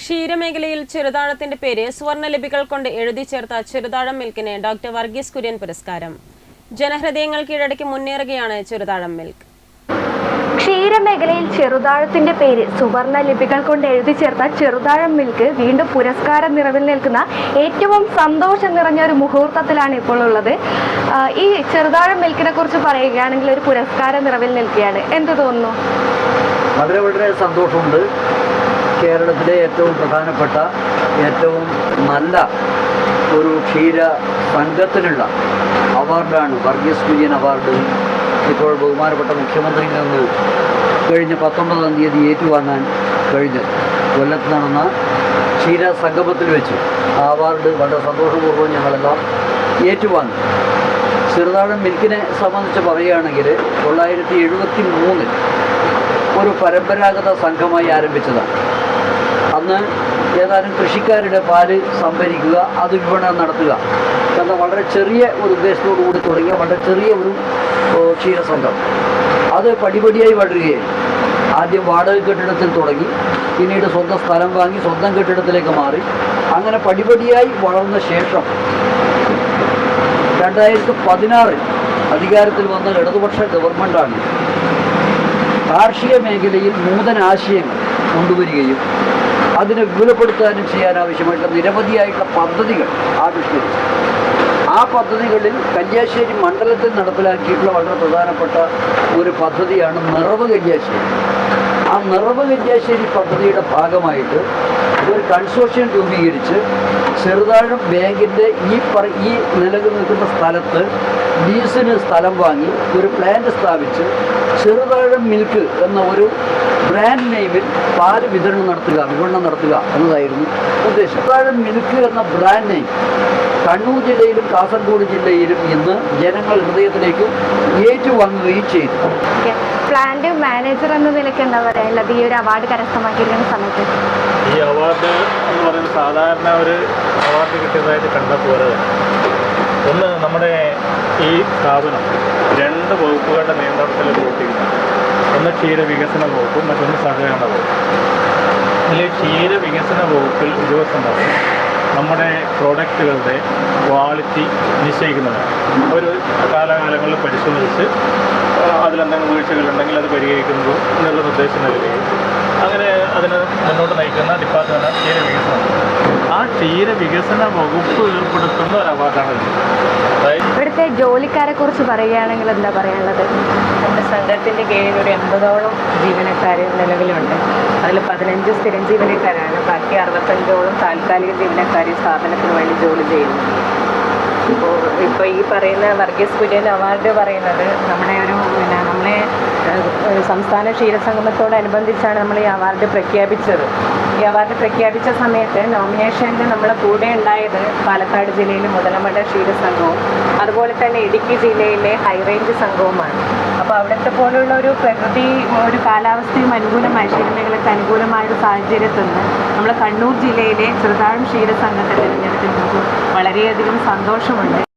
ക്ഷീരമേഖലയിൽ ചെറുതാഴത്തിന്റെ പേര് സുവർണ ലിപികൾ കൊണ്ട് എഴുതി ചേർത്ത ചെറുതാഴം മിൽക്കിന് ഡോക്ടർ വർഗീസ് കുര്യൻ പുരസ്കാരം. ജനഹൃദയങ്ങൾ കീഴടക്കി മുന്നേറുകയാണ് ചെറുതാഴം മിൽക്ക്. ക്ഷീരമേഖലയിൽ ചെറുതാഴത്തിന്റെ പേര് സുവർണ ലിപികൾ കൊണ്ട് എഴുതി ചേർത്ത ചെറുതാഴം മിൽക്ക് വീണ്ടും പുരസ്കാരം നിറവിൽ നിൽക്കുന്ന ഏറ്റവും സന്തോഷം നിറഞ്ഞ ഒരു മുഹൂർത്തത്തിലാണ് ഇപ്പോൾ ഉള്ളത്. ഈ ചെറുതാഴം മിൽക്കിനെ കുറിച്ച് പറയുകയാണെങ്കിൽ ഒരു പുരസ്കാരം നിറവിൽ നിൽക്കുകയാണ്. എന്ത് തോന്നുന്നു? വളരെ വളരെ സന്തോഷമുണ്ട്. കേരളത്തിലെ ഏറ്റവും പ്രധാനപ്പെട്ട ഏറ്റവും നല്ല ഒരു ക്ഷീര സംഘത്തിനുള്ള അവാർഡാണ് വർഗീസ് കുര്യൻ അവാർഡ്. ഇപ്പോൾ ബഹുമാനപ്പെട്ട മുഖ്യമന്ത്രിയിൽ നിന്ന് കഴിഞ്ഞ പത്തൊമ്പതാം തീയതി ഏറ്റുവാങ്ങാൻ കഴിഞ്ഞത് കൊല്ലത്ത് നടന്ന ക്ഷീര സംഗമത്തിൽ വെച്ച് ആ അവാർഡ് വളരെ സന്തോഷപൂർവം ഞങ്ങളെല്ലാം ഏറ്റുവാങ്ങി. ചെറുതാഴം മിൽക്കിനെ സംബന്ധിച്ച് പറയുകയാണെങ്കിൽ തൊള്ളായിരത്തി എഴുപത്തി മൂന്നിൽ ഒരു പരമ്പരാഗത സംഘമായി ആരംഭിച്ചതാണ്. അന്ന് ഏതാനും കൃഷിക്കാരുടെ പാൽ സംഭരിക്കുക അത് വിപണനം നടത്തുക. എന്ന വളരെ ചെറിയ ഒരു ഉദ്ദേശത്തോടു കൂടി തുടങ്ങിയ വളരെ ചെറിയ ഒരു ക്ഷീര ക്ഷീരസംഘം. അത് പടിപടിയായി വളരുകയായി. ആദ്യം വാടക കെട്ടിടത്തിൽ തുടങ്ങി പിന്നീട് സ്വന്തം സ്ഥലം വാങ്ങി സ്വന്തം കെട്ടിടത്തിലേക്ക് മാറി. അങ്ങനെ പടിപടിയായി വളർന്ന ശേഷം രണ്ടായിരത്തി പതിനാറിൽ അധികാരത്തിൽ വന്ന ഇടതുപക്ഷ ഗവൺമെന്റാണ് കാർഷിക മേഖലയിൽ നൂതന ആശയങ്ങൾ കൊണ്ടുവരികയും അതിനെ വിപുലപ്പെടുത്താനും ചെയ്യാൻ ആവശ്യമായിട്ടുള്ള നിരവധിയായിട്ടുള്ള പദ്ധതികൾ ആവിഷ്കരിച്ചു. ആ പദ്ധതികളിൽ കല്യാശ്ശേരി മണ്ഡലത്തിൽ നടപ്പിലാക്കിയിട്ടുള്ള വളരെ പ്രധാനപ്പെട്ട ഒരു പദ്ധതിയാണ് നിറവ് കല്യാശ്ശേരി. ആ നിറവ് കല്യാശ്ശേരി പദ്ധതിയുടെ ഭാഗമായിട്ട് ഒരു കൺസോർഷ്യം രൂപീകരിച്ച് ചെറുതാഴം ബാങ്കിന്റെ ഈ പറ ഈ നിലയ്ക്ക് നിൽക്കുന്ന സ്ഥലത്ത് ലീസിന് സ്ഥലം വാങ്ങി ഒരു പ്ലാന്റ് സ്ഥാപിച്ച് ചെറുതാഴം മിൽക്ക് എന്ന ഒരു ബ്രാൻഡ് നെയിമിൽ പാൽ വിതരണം നടത്തുക വിപണനം നടത്തുക എന്നതായിരുന്നു ഉദ്ദേശം. ചെറുതാഴം മിൽക്ക് എന്ന ബ്രാൻഡ് നെയിം കണ്ണൂർ ജില്ലയിലും കാസർഗോഡ് ജില്ലയിലും ഇന്ന് ജനങ്ങൾ ഹൃദയത്തിലേക്ക് ഏറ്റുവാങ്ങുകയും ചെയ്തു. പ്ലാന്റ് മാനേജർ എന്ന നിലയ്ക്ക് എന്താ പറയാനുള്ളത്? ഈ ഒരു അവാർഡ് കരസ്ഥമാക്കിയിരിക്കുന്ന സമയത്ത് ഈ അവാർഡ് എന്ന് പറയുന്നത് സാധാരണ ഒരു അവാർഡ് കിട്ടിയതായിട്ട് കണ്ട പോലെ ഒന്ന് നമ്മുടെ ഈ സ്ഥാപനം രണ്ട് വകുപ്പുകളുടെ നിയന്ത്രണത്തിൽ പ്രവർത്തിക്കുന്നു ഒന്ന് ക്ഷീര വികസന വകുപ്പും മറ്റൊന്ന് സഹകരണ വകുപ്പ്. ഇതിൽ ക്ഷീര വികസന വകുപ്പിൽ ഉദ്യോഗസ്ഥന്മാർ നമ്മുടെ പ്രോഡക്റ്റുകളുടെ ക്വാളിറ്റി നിശ്ചയിക്കുന്നതാണ് അവർ കാലാകാലങ്ങളിൽ പരിശോധിച്ച് അതിലെന്തെങ്കിലും വീഴ്ചകളുണ്ടെങ്കിൽ അത് പരിഹരിക്കുന്നതോ എന്നുള്ള നിർദ്ദേശം നൽകുകയും അതിന് മുന്നോട്ട് നയിക്കുന്ന ഡിപ്പാർട്ട്മെന്റാണ് ക്ഷീര വികസനം. വകുപ്പ് ആ ക്ഷീര വികസന വകുപ്പ് ഏർപ്പെടുത്തുന്ന ഒരു അവാർഡാണ് ഇവിടുത്തെ ജോലിക്കാരെ കുറിച്ച് പറയുകയാണെങ്കിൽ എന്താ പറയാനുള്ളത്? നമ്മുടെ സംഘത്തിന്റെ കീഴിൽ ഒരു എൺപതോളം ജീവനക്കാർ നിലവിലുണ്ട്. അതിൽ പതിനഞ്ച് സ്ഥിരം ജീവനക്കാരാണ്. ബാക്കി അറുപത്തഞ്ചോളം താൽക്കാലിക ജീവനക്കാർ സ്ഥാപനത്തിന് വേണ്ടി ജോലി ചെയ്യുന്നു. ഇപ്പോൾ ഇപ്പോൾ ഈ പറയുന്ന വർഗീസ് കുര്യൻ അവാർഡ് പറയുന്നത് നമ്മുടെ ഒരു പിന്നെ നമ്മളെ ഏഹ്, ഒരു സംസ്ഥാന ക്ഷീരസംഗമത്തോടനുബന്ധിച്ചാണ് നമ്മൾ ഈ അവാർഡ് പ്രഖ്യാപിച്ചത്. ഈ അവാർഡ് പ്രഖ്യാപിച്ച സമയത്ത് നോമിനേഷനിൽ നമ്മളെ കൂടെ ഉണ്ടായത് പാലക്കാട് ജില്ലയിലെ മുതലമട ക്ഷീരസംഘവും അതുപോലെ തന്നെ ഇടുക്കി ജില്ലയിലെ ഹൈറേഞ്ച് സംഘവുമാണ്. അപ്പോൾ അവിടുത്തെ പോലുള്ള ഒരു പ്രകൃതി ഒരു കാലാവസ്ഥയും അനുകൂലമായ ക്ഷീരമേഖലയ്ക്ക് അനുകൂലമായ ഒരു സാഹചര്യത്തിൽ നിന്ന് നമ്മൾ കണ്ണൂർ ജില്ലയിലെ ചെറുതാഴം ക്ഷീരസംഘത്തെ തിരഞ്ഞെടുത്തതിൽ നമുക്ക് വളരെയധികം സന്തോഷമുണ്ട്.